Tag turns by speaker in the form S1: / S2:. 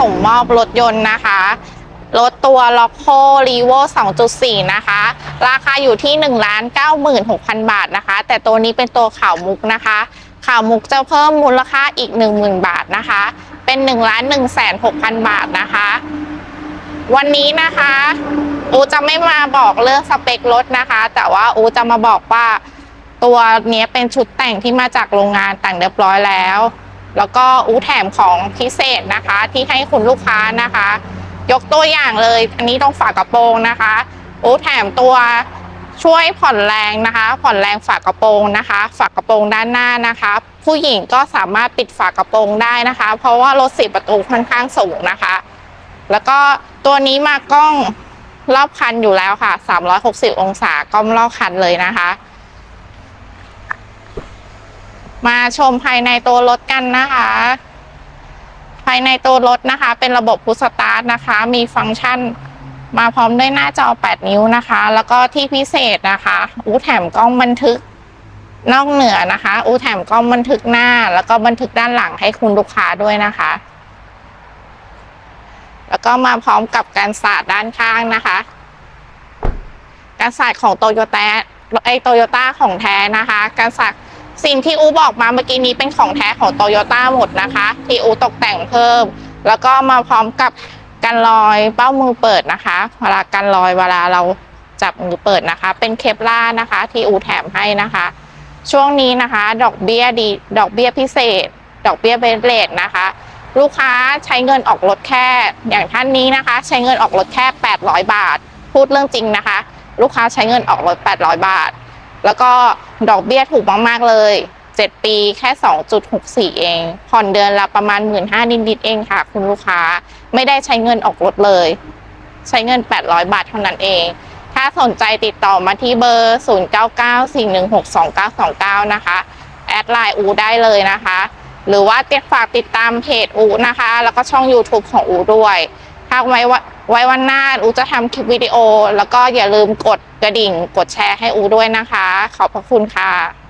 S1: ส่งมอบรถยนต์นะคะรถตัว l o c o r e v o 2.4 นะคะ ราคาอยู่ที่ 1 9 6 0 0 0 บาทนะคะ แต่ตัวนี้เป็นตัวข่าวมุกนะคะ ข่าวมุกจะเพิ่มมูลค่าอีก 10,000 บาทนะคะ เป็น 1 1 6 0 0 0 บาทนะคะ วันนี้นะคะอูจะไม่มาบอกเรื่องสเปครถนะคะ แต่ว่าอูจะมาบอกว่าตัวเนี้ยเป็นชุดแต่งที่มาจากโรงงานแต่งเรียบร้อยแล้ว แล้วก็อู้แถมของพิเศษนะคะ ที่ให้คุณลูกค้านะคะ ยกตัวอย่างเลย อันนี้ตรงฝากระโปรงนะคะอู้แถมตัวช่วยผ่อนแรงนะคะ ผ่อนแรงฝากระโปรงนะคะ ฝากระโปรงด้านหน้านะคะ ผู้หญิงก็สามารถปิดฝากระโปรงได้นะคะ เพราะว่ารถสี่ประตูค่อนข้างสูงนะคะ แล้วก็ตัวนี้มากล้องรอบคันอยู่แล้วค่ะ 360 องศากล้องรอบคันเลยนะคะ มาชมภายในตัวรถกันนะคะ ภายในตัวรถนะคะ เป็นระบบพุสตาร์ทนะคะ มีฟังก์ชันมาพร้อมด้วยหน้าจอ 8 นิ้วนะคะ แล้วก็ที่พิเศษนะคะอู้แถมกล้องบันทึกนอกเหนือนะคะอู้แถมกล้องบันทึกหน้า แล้วก็บันทึกด้านหลังให้คุณลูกค้าด้วยนะคะ แล้วก็มาพร้อมกับการสาดด้านข้างนะคะ การสาดของโตโยต้าไอโตโยต้าของแท้นะคะ การสาด สิ่งที่อูบอกมาเมื่อกี้นี้เป็นของแท้ของโตโยต้าหมดนะคะ ที่อูตกแต่งเพิ่ม แล้วก็มาพร้อมกับกันรอยเป้ามือเปิดนะคะ เวลากันรอยเวลาเราจับมือเปิดนะคะ เป็นเคปล่าร์นะคะ ที่อูแถมให้นะคะ ช่วงนี้นะคะ ดอกเบี้ยดี ดอกเบี้ยพิเศษ ดอกเบี้ยเบสเลทนะคะ ลูกค้าใช้เงินออกรถแค่ อย่างท่านนี้นะคะ ใช้เงินออกรถแค่ 800 บาท พูดเรื่องจริงนะคะ ลูกค้าใช้เงินออกรถ 800 บาท แล้วก็ดอกเบี้ยถูกมากๆเลย 7 ปีแค่ 2.64 เอง ผ่อนเดือนละประมาณ 1 5ื่นนิดๆเองค่ะ คุณลูกค้าไม่ได้ใช้เงินออกรถเลย ใช้เงิน 800 บาทเท่านั้นเอง ถ้าสนใจติดต่อมาที่เบอร์ 0994162929 นะคะ แอดไลน์อูได้เลยนะคะ หรือว่าติดฝากติดตามเพจอูนะคะ แล้วก็ช่อง YouTube ของอูด้วยถ้าไว้ว่าไว้วันหน้าอูจะทำคลิปวิดีโอ แล้วก็อย่าลืมกดกระดิ่ง กดแชร์ให้อูด้วยนะคะ ขอบพระคุณค่ะ